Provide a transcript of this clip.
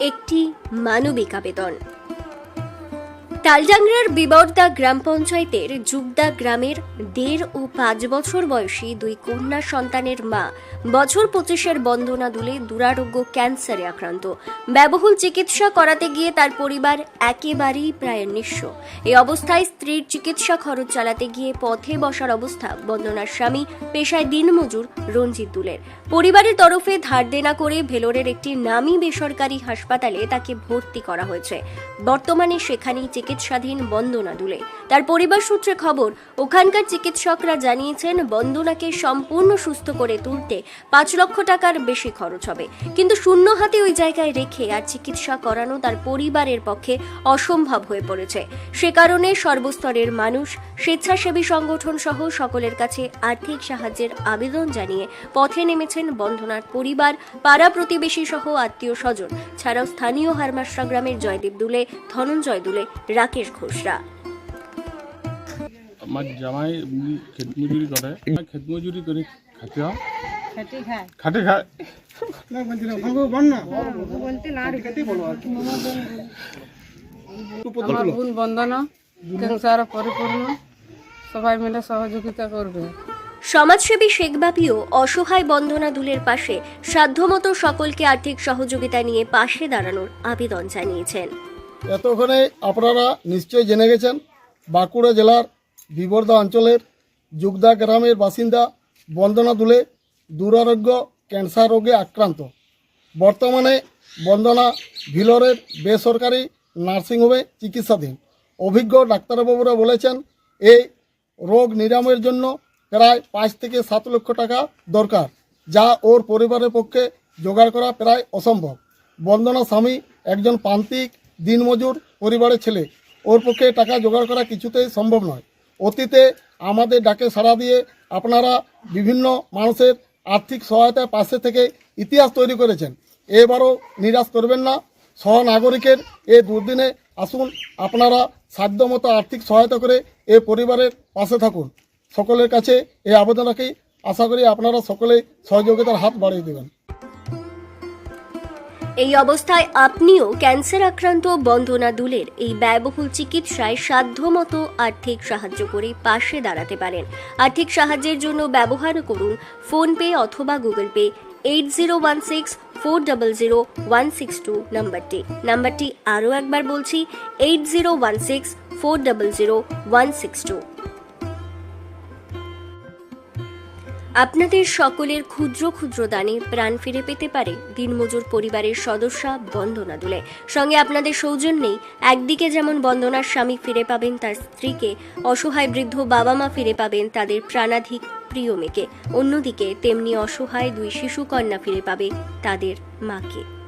একটি মানবিক আবেদন। তালজাংরার বিবর্দা গ্রাম পঞ্চায়েতের যুগদা গ্রামের দেড় ও পাঁচ বছর বয়সী দুই কন্যা সন্তানের মা বছর পঁচিশের বন্দনা দুলে দুরারোগ্য ক্যান্সারে আক্রান্ত। ব্যবহুল চিকিৎসা করাতে গিয়ে তার পরিবার একেবারেই প্রায় নিঃস্ব। এই অবস্থায় স্ত্রীর চিকিৎসা খরচ চালাতে গিয়ে পথে বসার অবস্থা বন্দনার স্বামী পেশায় দিনমজুর রঞ্জিত দুলের। পরিবারের তরফে ধার দেনা করে ভেলোরের একটি নামী বেসরকারি হাসপাতালে তাকে ভর্তি করা হয়েছে। বর্তমানে সেখানেই চিকিৎসাধীন বন্দনা দুলে। তার পরিবার সূত্রে খবর, ওখানকার চিকিৎসকরা জানিয়েছেন, বন্দনাকে সম্পূর্ণ সুস্থ করে তুলতে পাঁচ লক্ষ টাকার বেশি খরচ হবে। কিন্তু শূন্য হাতে ওই জায়গায় রেখে আর চিকিৎসা করানো তার পরিবারের পক্ষে অসম্ভব হয়ে পড়েছে। সে কারণে সর্বস্তরের মানুষ, স্বেচ্ছাসেবী সংগঠন সহ সকলের কাছে আর্থিক সাহায্যের আবেদন জানিয়ে পথে নেমেছেন বন্ধনার পরিবার, পাড়া প্রতিবেশী সহ আত্মীয় স্বজন। ছাড়াও স্থানীয় হারমাসরা গ্রামের জয়দেব দুলে, ধনঞ্জয় দুলে রাকেশ ঘোষরা আমার জামাই ক্ষেত মজুরি করে। ক্ষেত মজুরি করে খাতে হয়। খেটে খায়। খাটে খায়। বলতে না আমার বোন বন্দনা ক্যান্সার পরিপূর্ণ। সবাই মিলে সহযোগিতা করবে। সমাজসেবী শেখবাপিও অসহায় বন্ধনা দুলের পাশে সাধ্যমতো সকলকে আর্থিক সহযোগিতা নিয়ে পাশে দাঁড়ানোর আবেদন জানিয়েছেন। এতক্ষণে আপনারা নিশ্চয়ই জেনে গেছেন। বাঁকুড়া জেলার বিবর্দা অঞ্চলের যুগদা গ্রামের বাসিন্দা বন্দনা দুলে দুরারোগ্য ক্যান্সার রোগে আক্রান্ত। বর্তমানে বন্দনা ভিলোরের বেসরকারি নার্সিংহোমে চিকিৎসাধীন। অভিজ্ঞ ডাক্তারবাবুরা বলেছেন, এই রোগ নিরাময়ের জন্য প্রায় পাঁচ থেকে সাত লক্ষ টাকা দরকার, যা ওর পরিবারের পক্ষে জোগাড় করা প্রায় অসম্ভব। বন্দনা স্বামী একজন প্রান্তিক দিনমজুর পরিবারের ছেলে। ওর পক্ষে টাকা জোগাড় করা কিছুতেই সম্ভব নয়। অতীতে আমাদের ডাকে সাড়া দিয়ে আপনারা বিভিন্ন মানুষের আর্থিক সহায়তার পাশে থেকে ইতিহাস তৈরি করেছেন। এবারও নিরাশ করবেন না। সহনাগরিকের এ দুর্দিনে আসুন, আপনারা সাধ্যমতো আর্থিক সহায়তা করে এ পরিবারের পাশে থাকুন। সকলের কাছে এই আবেদন রাখি। আশা করি আপনারা সকলেই সহযোগিতার হাত বাড়িয়ে দেবেন। এই অবস্থায় আপনিও ক্যান্সার আক্রান্ত বন্দনা দুলের এই ব্যয়বহুল চিকিৎসায় সাধ্যমতো আর্থিক সাহায্য করে পাশে দাঁড়াতে পারেন। আর্থিক সাহায্যের জন্য ব্যবহার করুন ফোনপে অথবা Google Pay eight zero one six four double zero one six two নাম্বারটি। নাম্বারটি আরও একবার বলছি, eight zero one six four double zero one six two. আপনাদের সকলের ক্ষুদ্র ক্ষুদ্র দানে প্রাণ ফিরে পেতে পারে দিনমজুর পরিবারের সদস্যা বন্দনা দুলে। সঙ্গে আপনাদের সৌজন্যেই একদিকে যেমন বন্দনার স্বামী ফিরে পাবেন তার স্ত্রীকে, অসহায় বৃদ্ধ বাবা মা ফিরে পাবেন তাদের প্রাণাধিক প্রিয় মেয়েকে। অন্যদিকে তেমনি অসহায় দুই শিশু কন্যা ফিরে পাবে তাদের মাকে।